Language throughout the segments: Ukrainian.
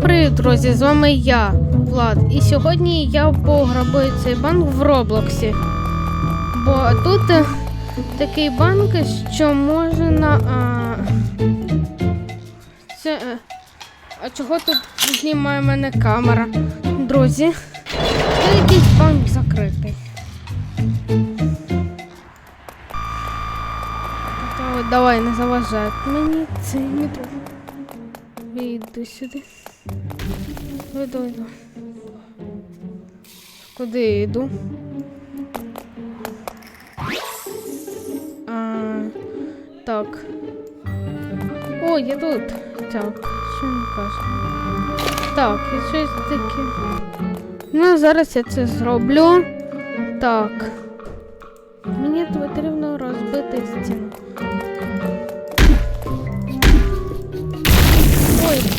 Всім привіт, друзі! З вами я, Влад. І сьогодні я пограбую цей банк в Роблоксі. Бо тут е, такий банк, що можна. А... Це. е, А чого тут знімає мене камера? Друзі, це якийсь банк закритий. Давай, не заважай мені це не Вийду сюди. Вийду, вийду. Куди йду? А, так. О, я тут. Так, що він каже? Так, і щось таке. Ну, зараз я це зроблю. Так.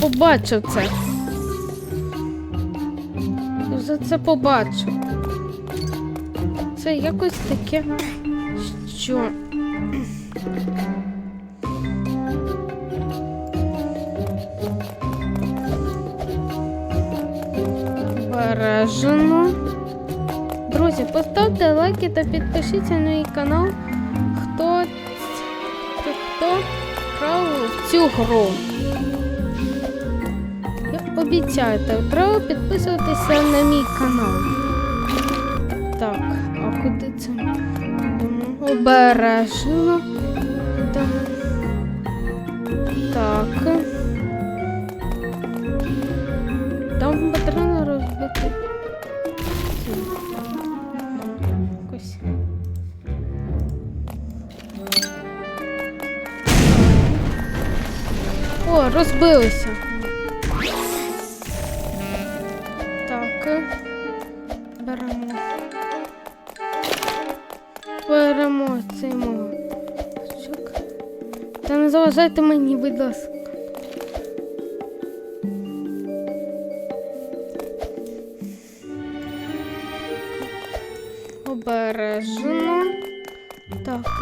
Побачив це. За це побачив. Це якось таке. Що? Бережено. Друзі, поставте лайки та підпишіться на мій канал. Хто, хто грав цю гру. Я треба підписуватися на мій канал. Так, а куди це? Обережно. Так. Там потрібно розбити. Якось. О, розбилися. Заважайте мені, будь ласка. Обережно. Так.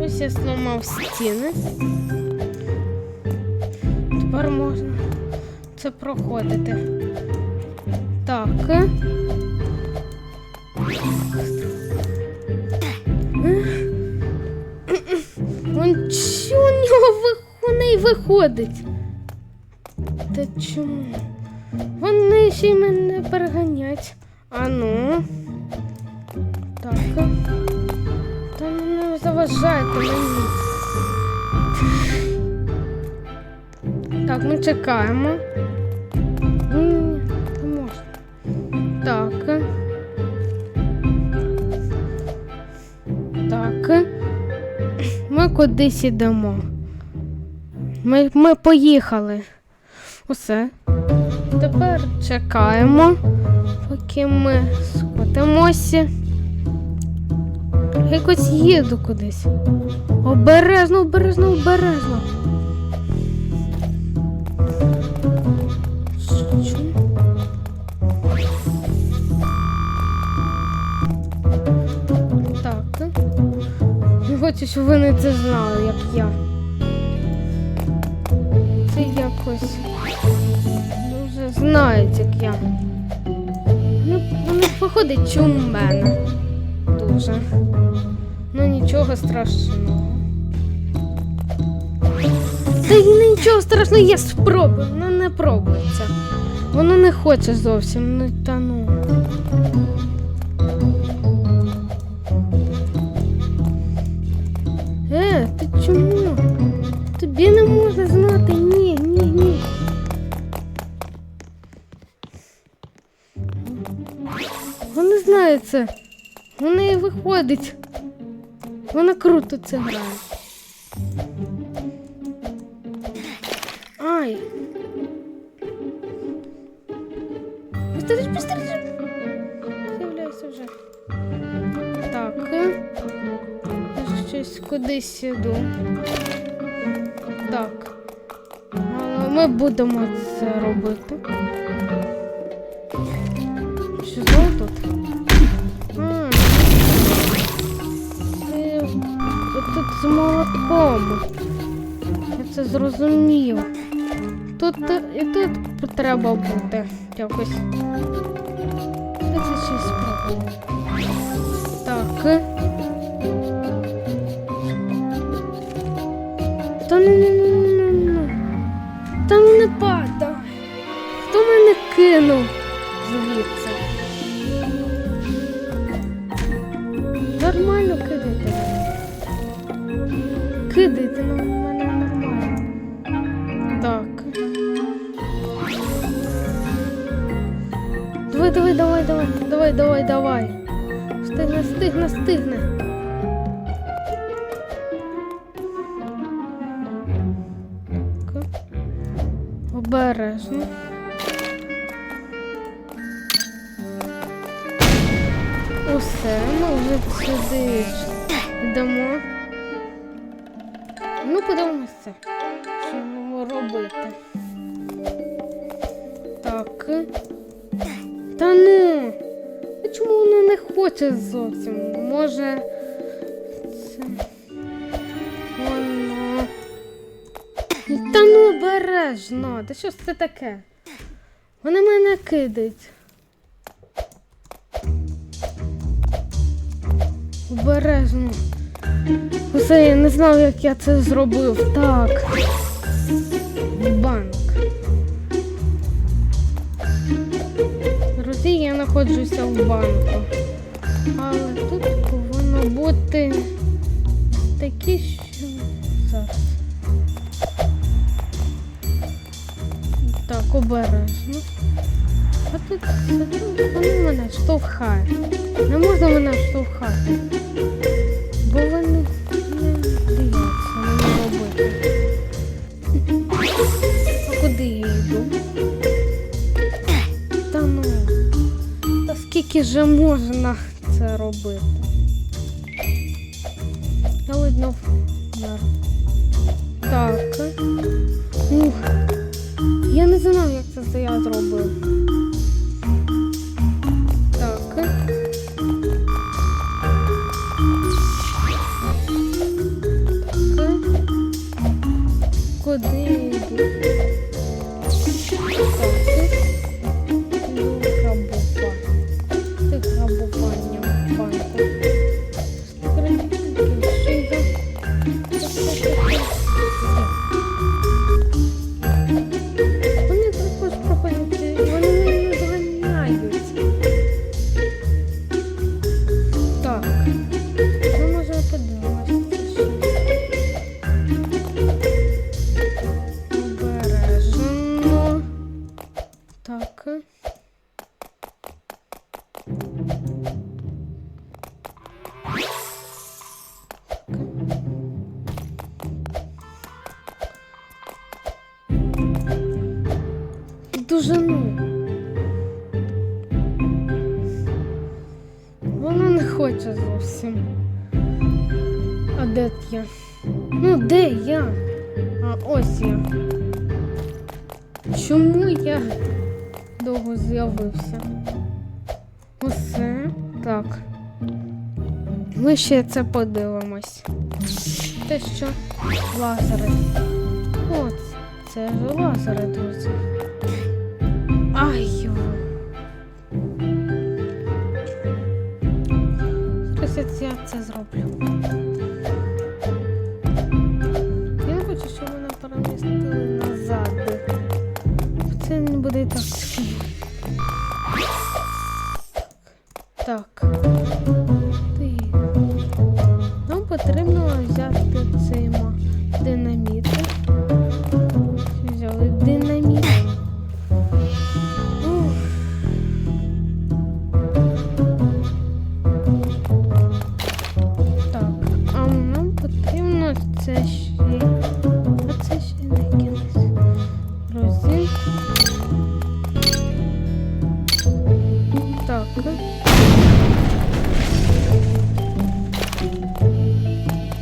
Ось я зламав стіни. Можна це проходити. Так. Вон що у нього у неї виходить? Та чому? Вони ще мене переганять. А ну. Так. Та не заважайте мені. Так, ми чекаємо. Так. Так. Ми кудись ідемо. Ми, ми поїхали. Усе. Тепер чекаємо, поки ми скотимося. Якось їду кудись. Обережно, обережно, обережно. Щоб вони це знали, як я. Це якось дуже знають, як я. Ну, вони виходить у мене. Дуже. Ну нічого страшного. Та й нічого страшного, я спробую, воно не пробується. Воно не хоче зовсім, ну та ну. Е, ти чому? Тобі не можна знати. Ні, ні, ні. Вони знають це. Вона і виходить. Вона круто це грає. Кудись іду. Так. Ми будемо це робити. СІЗО тут. А, ти тут з молотком. Я це зрозумів. Тут е, і тут треба бути якось. Це ще спробую? Так. Нормально кидайте. Кидайте на мене нормально. Так. Давай, давай, давай, давай, давай, давай, давай. Стигне, стигне, стигне. Так. Обережно. Усе, ми сюди йдемо. Ну, подивимося, що будемо робити. Так. Та ну. А чому воно не хоче зовсім? Може. Це. Воно. Та ну обережно. Та що ж це таке? Вони мене кидають. Обережно. Усе, я не знав, як я це зробив. Так. Банк. Друзі, я знаходжуся в банку. Але тут повинно бути такі, що зараз. Так, обережно. А тут, мене штовхають. Не можна мене штовхати. Бо вони не дивляться мені робити. А куди я йду? Та ну. Та скільки же можна це робити? Я видно. Так. Ух. Я не знаю, як це я зробив. Thank you. Дуже ну. Вона не хоче зовсім. А де я? Ну, де я? А ось я. Чому я довго з'явився? Усе так. Ми ще це подивимось. Те що? Лазери. От, це ж лазери, друзі. Ай йо. Зараз я це зроблю. Я хочу, щоб мене перемістили назад. Це не буде так. Так. Ти. Нам потрібно взяти цей динаміт.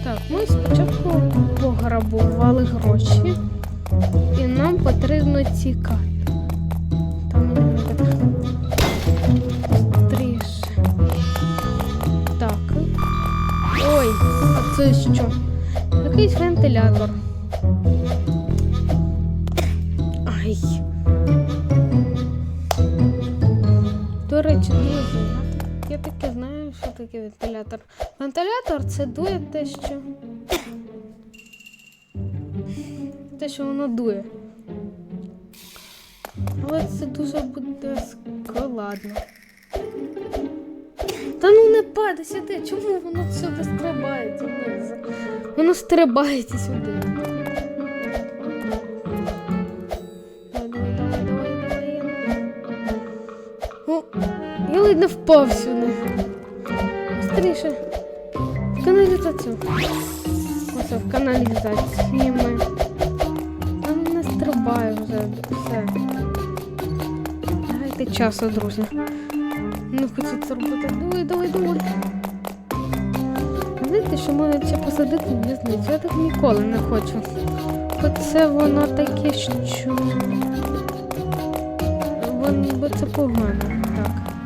Так, ми спочатку пограбували гроші. І нам потрібно тікати. Там не Так. Ой, а це що? Якийсь вентилятор. До речі, друзі, я, так- я таки знаю, що таке вентилятор. Вентилятор це дує те, що. Те, що воно дує. Але це дуже буде складно. Та ну не падай сюди, чому воно сюди стрибається? Воно стрибається сюди. Не впав сюди. Быстріше. Каналізацію. Оце в каналізації ми. Там не стрибаю вже все. Дайте часу, друзі. Не хочу це робити. Давай, давай, давай. Знаєте, що мене це посадити в'язницю? Я так ніколи не хочу. Бо це воно таке, що. Вон, бо це погано. Так.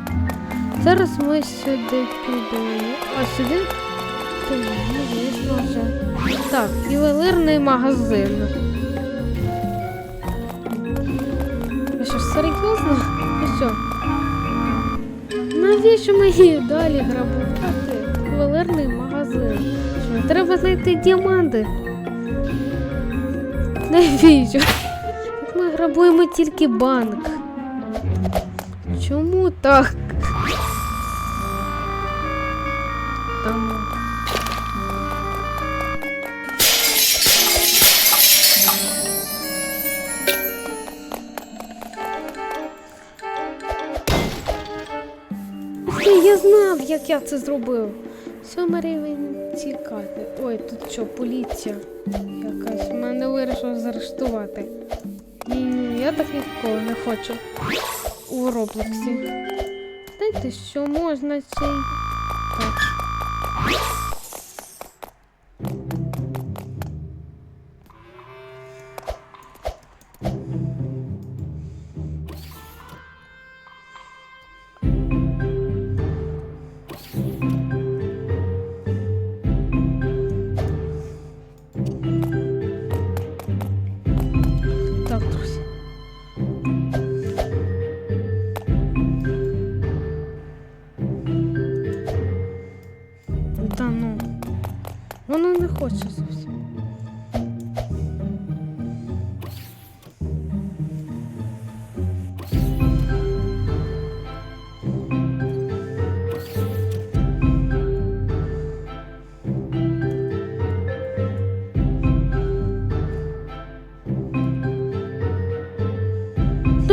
Зараз ми сюди підемо. А сюди? Звісно вже. Так, ювелирний магазин. Ви що, серйозно? Ви що? Навіщо мені далі грабувати? Ювелирний магазин. Що, треба знайти діаманти. Навіщо? Ми грабуємо тільки банк. Чому так? Як я це зробив. Сьомий рівень тікати. Ой, тут що, поліція якась. Мене вирішили заарештувати. Ні, я так ніколи не хочу у Роблоксі. Знаєте, що можна цей. Так,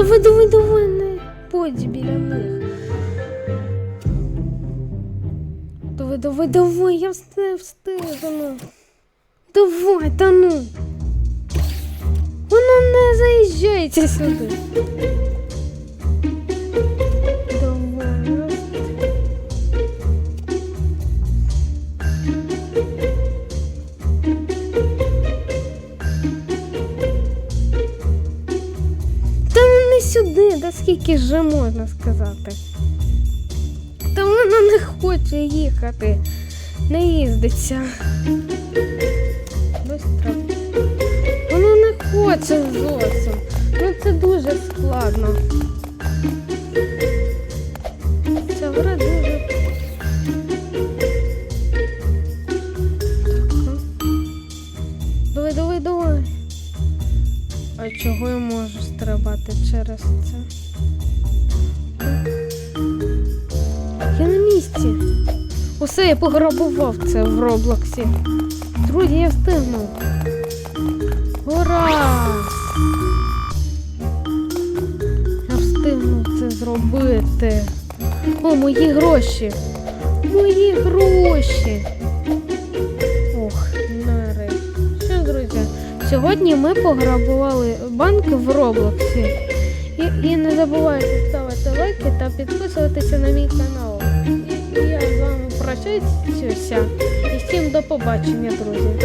Давай, давай, давай, не будь біля них. Давай, давай, давай, я встиг, встигну. Давай, та ну. Воно не заїжджається сюди. Да вже можна сказати. Та вона не хоче їхати, не їздиться. Воно не хоче зовсім. Ну це дуже складно. Я пограбував це в Роблоксі. Друзі, я встигнув. Ура! Я встигнув це зробити. О, мої гроші. Мої гроші. Ох, нарешті. Що, друзі? Сьогодні ми пограбували банк в Роблоксі. І, і не забувайте ставити лайки та підписуватися на мій канал. Прощаюся. І всім до побачення, друзі.